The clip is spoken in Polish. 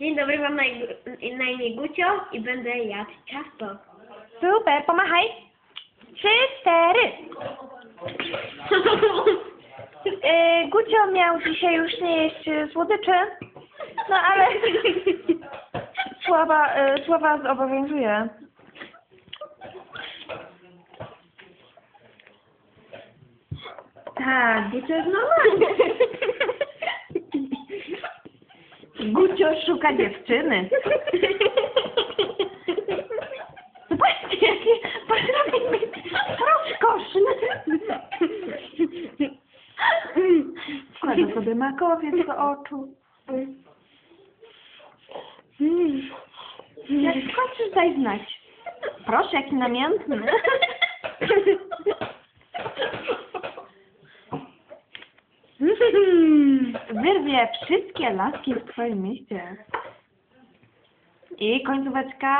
Dzień dobry, mam na, na imię Gucio i będę jadł ciasto. Super, pomachaj. Trzy, cztery. Yy, Gucio miał dzisiaj już nie jeść y, słodyczy, no ale sława, y, sława zobowiązuje. Tak, Gucio jest normalny. Gucio szuka dziewczyny. Zobaczcie, jaki potrafi być rozkoszny. Wkłada sobie makowiec do oczu. Jak skończysz, daj znać. Proszę, jaki namiętny. Wszystkie laski w twoim mieście. I końcóweczka.